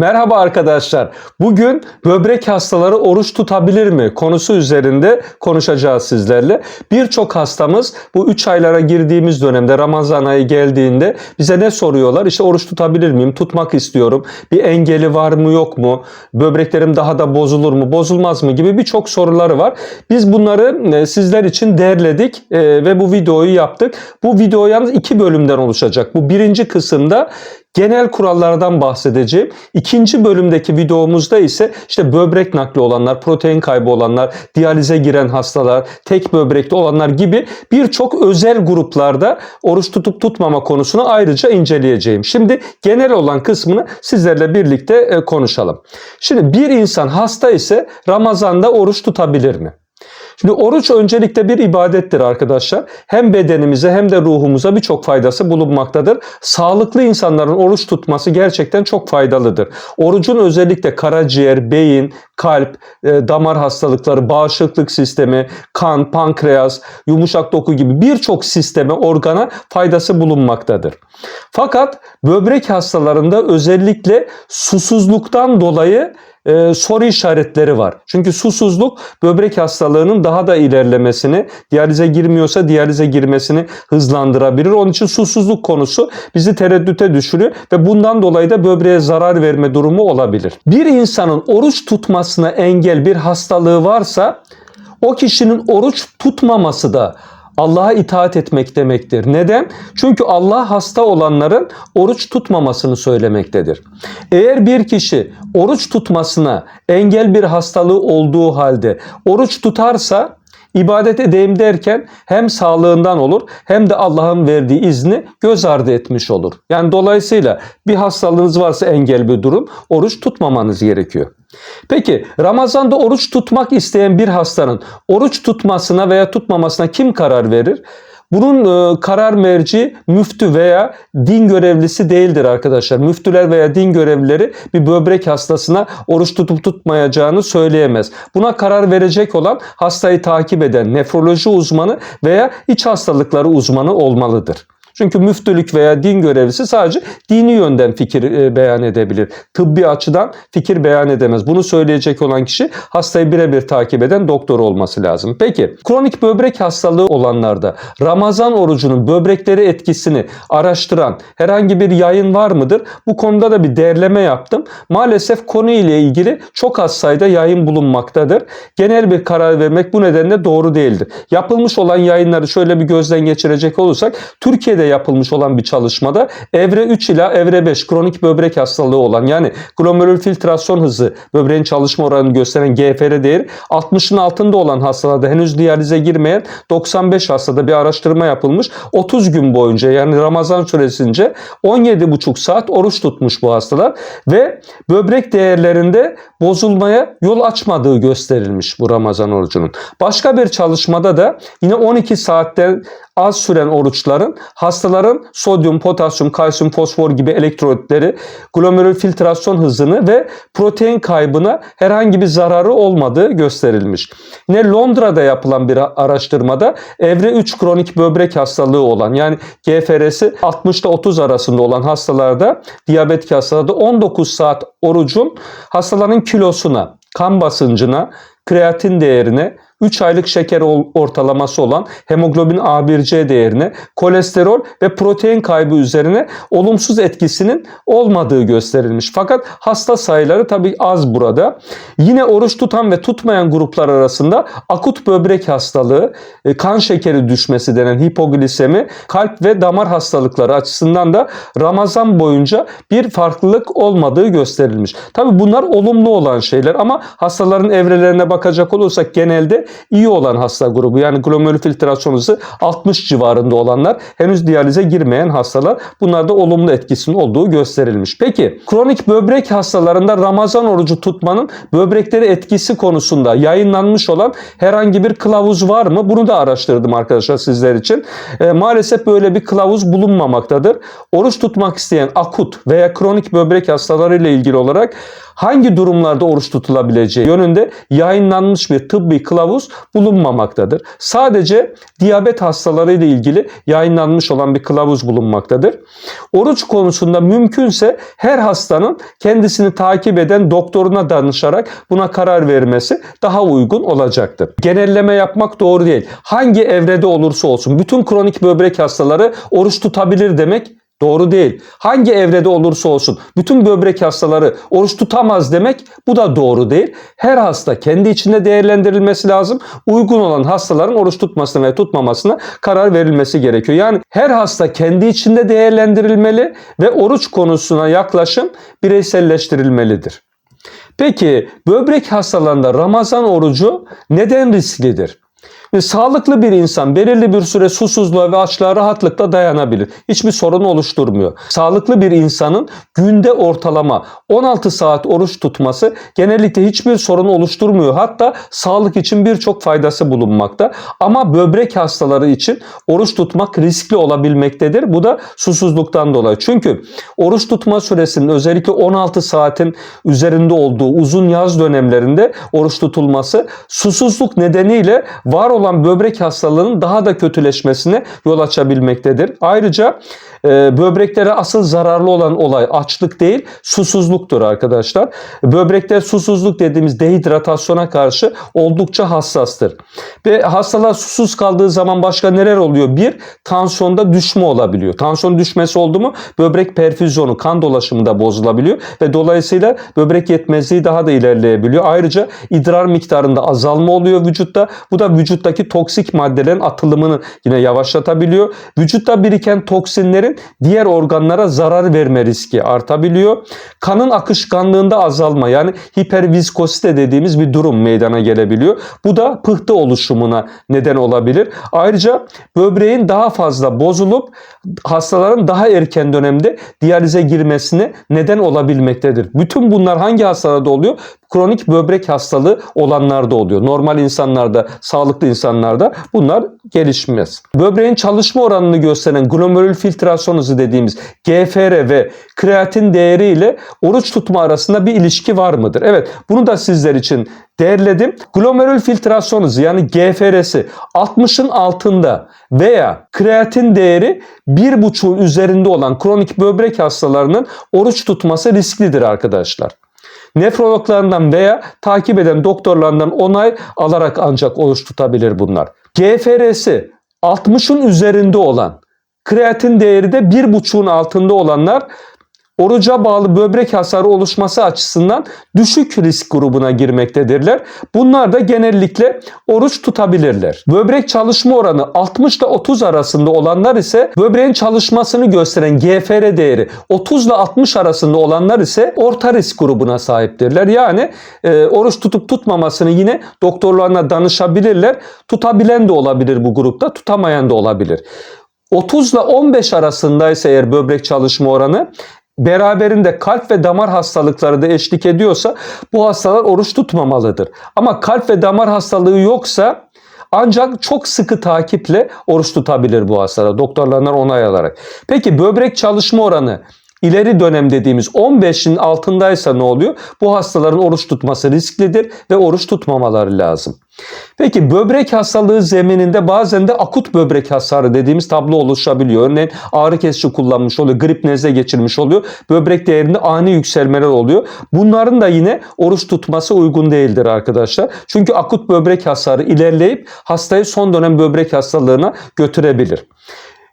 Merhaba arkadaşlar. Bugün böbrek hastaları oruç tutabilir mi konusu üzerinde konuşacağız sizlerle. Birçok hastamız bu 3 aylara girdiğimiz dönemde Ramazan ayı geldiğinde bize ne soruyorlar? İşte oruç tutabilir miyim? Tutmak istiyorum. Bir engeli var mı yok mu? Böbreklerim daha da bozulur mu? Bozulmaz mı? gibi birçok soruları var. Biz bunları e, sizler için derledik e, ve bu videoyu yaptık. Bu video yalnız iki bölümden oluşacak. Bu birinci kısımda genel kurallardan bahsedeceğim. İkinci bölümdeki videomuzda ise işte böbrek nakli olanlar, protein kaybı olanlar, diyalize giren hastalar, tek böbrekli olanlar gibi birçok özel gruplarda oruç tutup tutmama konusunu ayrıca inceleyeceğim. Şimdi genel olan kısmını sizlerle birlikte e, konuşalım. Şimdi bir insan hasta ise Ramazan'da oruç tutabilir mi? Şimdi oruç öncelikle bir ibadettir arkadaşlar. Hem bedenimize hem de ruhumuza birçok faydası bulunmaktadır. Sağlıklı insanların oruç tutması gerçekten çok faydalıdır. Orucun özellikle karaciğer, beyin, kalp, e, damar hastalıkları, bağışıklık sistemi, kan, pankreas, yumuşak doku gibi birçok sisteme, organa faydası bulunmaktadır. Fakat böbrek hastalarında özellikle susuzluktan dolayı e, soru işaretleri var. Çünkü susuzluk böbrek hastalığının daha da ilerlemesini, diyalize girmiyorsa diyalize girmesini hızlandırabilir. Onun için susuzluk konusu bizi tereddüte düşürüyor ve bundan dolayı da böbreğe zarar verme durumu olabilir. Bir insanın oruç tutmasına engel bir hastalığı varsa o kişinin oruç tutmaması da Allah'a itaat etmek demektir. Neden? Çünkü Allah hasta olanların oruç tutmamasını söylemektedir. Eğer bir kişi oruç tutmasına engel bir hastalığı olduğu halde oruç tutarsa ibadet edeyim derken hem sağlığından olur hem de Allah'ın verdiği izni göz ardı etmiş olur. Yani dolayısıyla bir hastalığınız varsa engel bir durum oruç tutmamanız gerekiyor. Peki Ramazan'da oruç tutmak isteyen bir hastanın oruç tutmasına veya tutmamasına kim karar verir? Bunun e, karar merci müftü veya din görevlisi değildir arkadaşlar. Müftüler veya din görevlileri bir böbrek hastasına oruç tutup tutmayacağını söyleyemez. Buna karar verecek olan hastayı takip eden nefroloji uzmanı veya iç hastalıkları uzmanı olmalıdır. Çünkü müftülük veya din görevlisi sadece dini yönden fikir e, beyan edebilir. Tıbbi açıdan fikir beyan edemez. Bunu söyleyecek olan kişi hastayı birebir takip eden doktor olması lazım. Peki kronik böbrek hastalığı olanlarda Ramazan orucunun böbrekleri etkisini araştıran herhangi bir yayın var mıdır? Bu konuda da bir derleme yaptım. Maalesef konu ile ilgili çok az sayıda yayın bulunmaktadır. Genel bir karar vermek bu nedenle doğru değildir. Yapılmış olan yayınları şöyle bir gözden geçirecek olursak Türkiye'de yapılmış olan bir çalışmada evre 3 ila evre 5 kronik böbrek hastalığı olan yani glomerül filtrasyon hızı böbreğin çalışma oranını gösteren GFR değeri 60'ın altında olan hastalarda henüz diyalize girmeyen 95 hastada bir araştırma yapılmış. 30 gün boyunca yani Ramazan süresince 17,5 saat oruç tutmuş bu hastalar ve böbrek değerlerinde bozulmaya yol açmadığı gösterilmiş bu Ramazan orucunun. Başka bir çalışmada da yine 12 saatten az süren oruçların hastaların sodyum, potasyum, kalsiyum, fosfor gibi elektrolitleri, glomerül filtrasyon hızını ve protein kaybına herhangi bir zararı olmadığı gösterilmiş. Yine Londra'da yapılan bir araştırmada evre 3 kronik böbrek hastalığı olan yani GFR'si 60 ile 30 arasında olan hastalarda diyabetik hastalarda 19 saat orucun hastaların kilosuna, kan basıncına, kreatin değerine, 3 aylık şeker ortalaması olan hemoglobin A1C değerine, kolesterol ve protein kaybı üzerine olumsuz etkisinin olmadığı gösterilmiş. Fakat hasta sayıları tabii az burada. Yine oruç tutan ve tutmayan gruplar arasında akut böbrek hastalığı, e, kan şekeri düşmesi denen hipoglisemi, kalp ve damar hastalıkları açısından da Ramazan boyunca bir farklılık olmadığı gösterilmiş. Tabii bunlar olumlu olan şeyler ama hastaların evrelerine bakacak olursak genelde iyi olan hasta grubu yani glomerül filtrasyon hızı 60 civarında olanlar henüz diyalize girmeyen hastalar bunlarda olumlu etkisinin olduğu gösterilmiş. Peki kronik böbrek hastalarında Ramazan orucu tutmanın böbrekleri etkisi konusunda yayınlanmış olan herhangi bir kılavuz var mı? Bunu da araştırdım arkadaşlar sizler için. E, maalesef böyle bir kılavuz bulunmamaktadır. Oruç tutmak isteyen akut veya kronik böbrek hastaları ile ilgili olarak hangi durumlarda oruç tutulabileceği yönünde yayınlanmış bir tıbbi kılavuz bulunmamaktadır. Sadece diyabet hastaları ile ilgili yayınlanmış olan bir kılavuz bulunmaktadır. Oruç konusunda mümkünse her hastanın kendisini takip eden doktoruna danışarak buna karar vermesi daha uygun olacaktır. Genelleme yapmak doğru değil. Hangi evrede olursa olsun bütün kronik böbrek hastaları oruç tutabilir demek Doğru değil. Hangi evrede olursa olsun bütün böbrek hastaları oruç tutamaz demek bu da doğru değil. Her hasta kendi içinde değerlendirilmesi lazım. Uygun olan hastaların oruç tutmasına ve tutmamasına karar verilmesi gerekiyor. Yani her hasta kendi içinde değerlendirilmeli ve oruç konusuna yaklaşım bireyselleştirilmelidir. Peki böbrek hastalarında Ramazan orucu neden risklidir? Sağlıklı bir insan belirli bir süre susuzluğa ve açlığa rahatlıkla dayanabilir. Hiçbir sorun oluşturmuyor. Sağlıklı bir insanın günde ortalama 16 saat oruç tutması genellikle hiçbir sorun oluşturmuyor. Hatta sağlık için birçok faydası bulunmakta. Ama böbrek hastaları için oruç tutmak riskli olabilmektedir. Bu da susuzluktan dolayı. Çünkü oruç tutma süresinin özellikle 16 saatin üzerinde olduğu uzun yaz dönemlerinde oruç tutulması susuzluk nedeniyle var olan böbrek hastalığının daha da kötüleşmesine yol açabilmektedir. Ayrıca böbreklere asıl zararlı olan olay açlık değil susuzluktur arkadaşlar. Böbrekler susuzluk dediğimiz dehidratasyona karşı oldukça hassastır. Ve hastalar susuz kaldığı zaman başka neler oluyor? Bir, tansiyonda düşme olabiliyor. Tansiyon düşmesi oldu mu böbrek perfüzyonu, kan dolaşımı da bozulabiliyor ve dolayısıyla böbrek yetmezliği daha da ilerleyebiliyor. Ayrıca idrar miktarında azalma oluyor vücutta. Bu da vücuttaki toksik maddelerin atılımını yine yavaşlatabiliyor. Vücutta biriken toksinlerin diğer organlara zarar verme riski artabiliyor. Kanın akışkanlığında azalma yani hiperviskosite dediğimiz bir durum meydana gelebiliyor. Bu da pıhtı oluşumuna neden olabilir. Ayrıca böbreğin daha fazla bozulup hastaların daha erken dönemde diyalize girmesine neden olabilmektedir. Bütün bunlar hangi hastalarda oluyor? Kronik böbrek hastalığı olanlarda oluyor. Normal insanlarda, sağlıklı insanlarda bunlar gelişmez. Böbreğin çalışma oranını gösteren glomerül filtrasyon hızı dediğimiz GFR ve kreatin değeri ile oruç tutma arasında bir ilişki var mıdır? Evet, bunu da sizler için değerledim. Glomerül filtrasyon hızı yani GFR'si 60'ın altında veya kreatin değeri 1,5'un üzerinde olan kronik böbrek hastalarının oruç tutması risklidir arkadaşlar. Nefrologlarından veya takip eden doktorlarından onay alarak ancak oruç tutabilir bunlar. GFR'si 60'ın üzerinde olan, kreatin değeri de 1,5'un altında olanlar oruca bağlı böbrek hasarı oluşması açısından düşük risk grubuna girmektedirler. Bunlar da genellikle oruç tutabilirler. Böbrek çalışma oranı 60 ile 30 arasında olanlar ise böbreğin çalışmasını gösteren GFR değeri 30 ile 60 arasında olanlar ise orta risk grubuna sahiptirler. Yani e, oruç tutup tutmamasını yine doktorlarına danışabilirler. Tutabilen de olabilir bu grupta, tutamayan da olabilir. 30 ile 15 arasındaysa eğer böbrek çalışma oranı beraberinde kalp ve damar hastalıkları da eşlik ediyorsa bu hastalar oruç tutmamalıdır. Ama kalp ve damar hastalığı yoksa ancak çok sıkı takiple oruç tutabilir bu hastalar doktorlarından onay alarak. Peki böbrek çalışma oranı ileri dönem dediğimiz 15'in altındaysa ne oluyor? Bu hastaların oruç tutması risklidir ve oruç tutmamaları lazım. Peki böbrek hastalığı zemininde bazen de akut böbrek hasarı dediğimiz tablo oluşabiliyor. Örneğin ağrı kesici kullanmış oluyor, grip nezle geçirmiş oluyor. Böbrek değerinde ani yükselmeler oluyor. Bunların da yine oruç tutması uygun değildir arkadaşlar. Çünkü akut böbrek hasarı ilerleyip hastayı son dönem böbrek hastalığına götürebilir.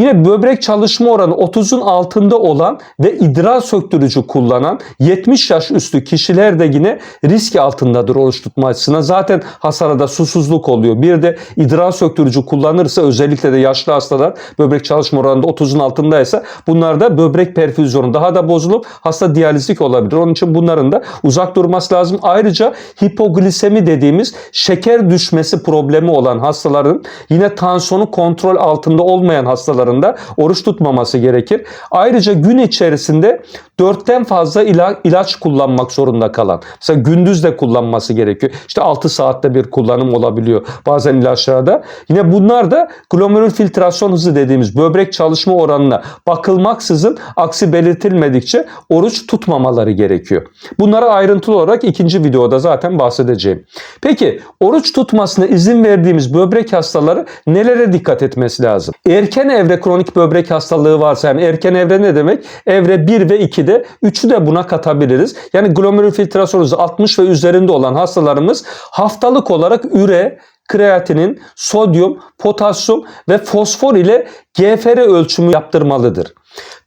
Yine böbrek çalışma oranı 30'un altında olan ve idrar söktürücü kullanan 70 yaş üstü kişiler de yine risk altındadır oruç tutma açısından. Zaten hasarada susuzluk oluyor. Bir de idrar söktürücü kullanırsa özellikle de yaşlı hastalar böbrek çalışma oranında 30'un altındaysa bunlarda böbrek perfüzyonu daha da bozulup hasta diyalizlik olabilir. Onun için bunların da uzak durması lazım. Ayrıca hipoglisemi dediğimiz şeker düşmesi problemi olan hastaların yine tansiyonu kontrol altında olmayan hastaların hastalarında oruç tutmaması gerekir. Ayrıca gün içerisinde dörtten fazla ila, ilaç kullanmak zorunda kalan. Mesela gündüz de kullanması gerekiyor. İşte 6 saatte bir kullanım olabiliyor bazen ilaçlarda. Yine bunlar da glomerül filtrasyon hızı dediğimiz böbrek çalışma oranına bakılmaksızın aksi belirtilmedikçe oruç tutmamaları gerekiyor. Bunlara ayrıntılı olarak ikinci videoda zaten bahsedeceğim. Peki oruç tutmasına izin verdiğimiz böbrek hastaları nelere dikkat etmesi lazım? Erken evre kronik böbrek hastalığı varsa yani erken evre ne demek? Evre 1 ve 2'de 3'ü de buna katabiliriz. Yani glomerül filtrasyon hızı 60 ve üzerinde olan hastalarımız haftalık olarak üre, kreatinin, sodyum, potasyum ve fosfor ile GFR ölçümü yaptırmalıdır.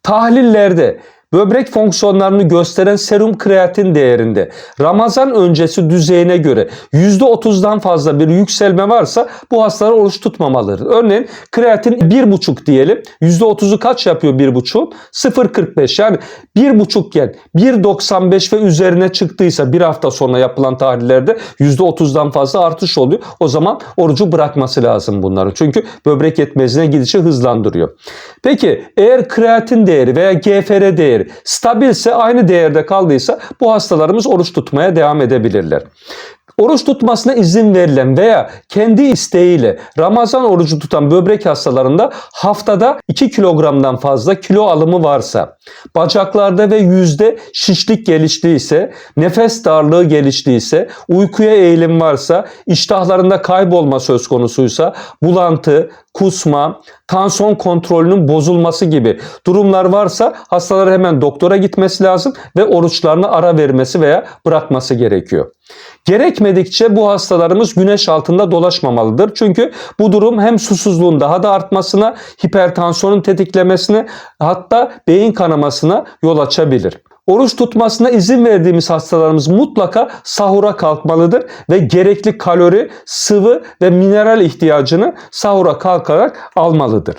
Tahlillerde böbrek fonksiyonlarını gösteren serum kreatin değerinde Ramazan öncesi düzeyine göre %30'dan fazla bir yükselme varsa bu hastalar oruç tutmamalıdır. Örneğin kreatin 1,5 diyelim. %30'u kaç yapıyor 1,5'un? 0,45 yani 1,5 iken 1,95 ve üzerine çıktıysa bir hafta sonra yapılan tahlillerde %30'dan fazla artış oluyor. O zaman orucu bırakması lazım bunların. Çünkü böbrek yetmezliğine gidişi hızlandırıyor. Peki eğer kreatin değeri veya GFR değeri stabilse aynı değerde kaldıysa bu hastalarımız oruç tutmaya devam edebilirler. Oruç tutmasına izin verilen veya kendi isteğiyle Ramazan orucu tutan böbrek hastalarında haftada 2 kilogramdan fazla kilo alımı varsa, bacaklarda ve yüzde şişlik geliştiyse, nefes darlığı geliştiyse, uykuya eğilim varsa, iştahlarında kaybolma söz konusuysa, bulantı, kusma, tansiyon kontrolünün bozulması gibi durumlar varsa hastalar hemen doktora gitmesi lazım ve oruçlarına ara vermesi veya bırakması gerekiyor. Gerekmedikçe bu hastalarımız güneş altında dolaşmamalıdır. Çünkü bu durum hem susuzluğun daha da artmasına, hipertansiyonun tetiklemesine hatta beyin kanamasına yol açabilir. Oruç tutmasına izin verdiğimiz hastalarımız mutlaka sahura kalkmalıdır ve gerekli kalori, sıvı ve mineral ihtiyacını sahura kalkarak almalıdır.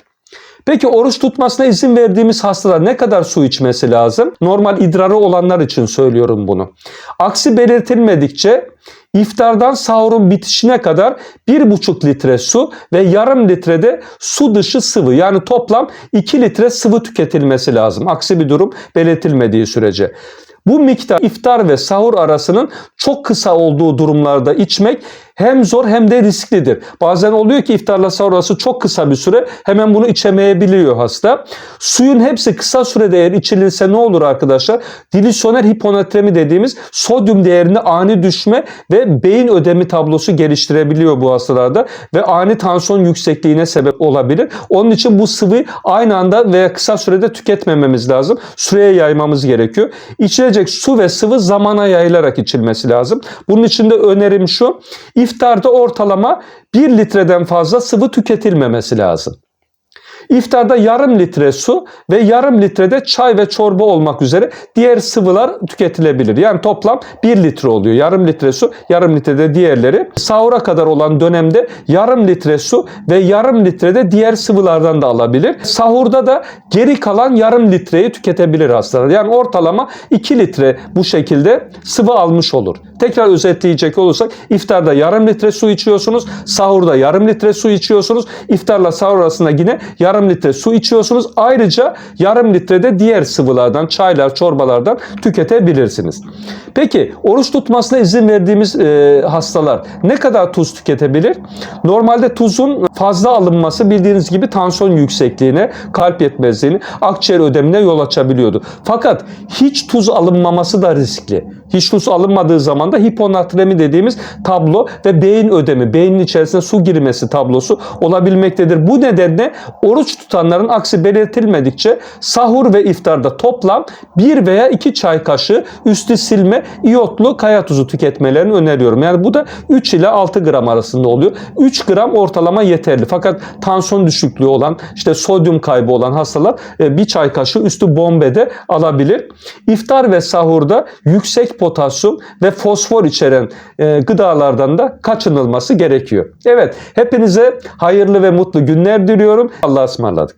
Peki oruç tutmasına izin verdiğimiz hastalar ne kadar su içmesi lazım? Normal idrarı olanlar için söylüyorum bunu. Aksi belirtilmedikçe iftardan sahurun bitişine kadar 1,5 litre su ve yarım litrede su dışı sıvı yani toplam 2 litre sıvı tüketilmesi lazım. Aksi bir durum belirtilmediği sürece. Bu miktar iftar ve sahur arasının çok kısa olduğu durumlarda içmek hem zor hem de risklidir. Bazen oluyor ki iftarla sahur arası çok kısa bir süre hemen bunu içemeyebiliyor hasta. Suyun hepsi kısa sürede eğer içilirse ne olur arkadaşlar? Dilisyoner hiponatremi dediğimiz sodyum değerinde ani düşme ve beyin ödemi tablosu geliştirebiliyor bu hastalarda ve ani tansiyon yüksekliğine sebep olabilir. Onun için bu sıvıyı aynı anda veya kısa sürede tüketmememiz lazım. Süreye yaymamız gerekiyor. İçilecek su ve sıvı zamana yayılarak içilmesi lazım. Bunun için de önerim şu. İftarda ortalama 1 litreden fazla sıvı tüketilmemesi lazım. İftarda yarım litre su ve yarım litrede çay ve çorba olmak üzere diğer sıvılar tüketilebilir. Yani toplam 1 litre oluyor. Yarım litre su, yarım litrede diğerleri. Sahura kadar olan dönemde yarım litre su ve yarım litrede diğer sıvılardan da alabilir. Sahurda da geri kalan yarım litreyi tüketebilir hastalar. Yani ortalama 2 litre bu şekilde sıvı almış olur. Tekrar özetleyecek olursak iftarda yarım litre su içiyorsunuz, sahurda yarım litre su içiyorsunuz, iftarla sahur arasında yine yarım litre su içiyorsunuz. Ayrıca yarım litrede diğer sıvılardan, çaylar, çorbalardan tüketebilirsiniz. Peki oruç tutmasına izin verdiğimiz e, hastalar ne kadar tuz tüketebilir? Normalde tuzun fazla alınması bildiğiniz gibi tansiyon yüksekliğine, kalp yetmezliğine, akciğer ödemine yol açabiliyordu. Fakat hiç tuz alınmaması da riskli. Hiç tuz alınmadığı zaman da hiponatremi dediğimiz tablo ve beyin ödemi, beynin içerisine su girmesi tablosu olabilmektedir. Bu nedenle oruç tutanların aksi belirtilmedikçe sahur ve iftarda toplam 1 veya 2 çay kaşığı üstü silme iyotlu kaya tuzu tüketmelerini öneriyorum. Yani bu da 3 ile 6 gram arasında oluyor. 3 gram ortalama yeterli. Fakat tansiyon düşüklüğü olan, işte sodyum kaybı olan hastalar e, bir çay kaşığı üstü bombede alabilir. İftar ve sahurda yüksek potasyum ve fosfor içeren e, gıdalardan da kaçınılması gerekiyor. Evet, hepinize hayırlı ve mutlu günler diliyorum. Allah'a ስላስማላት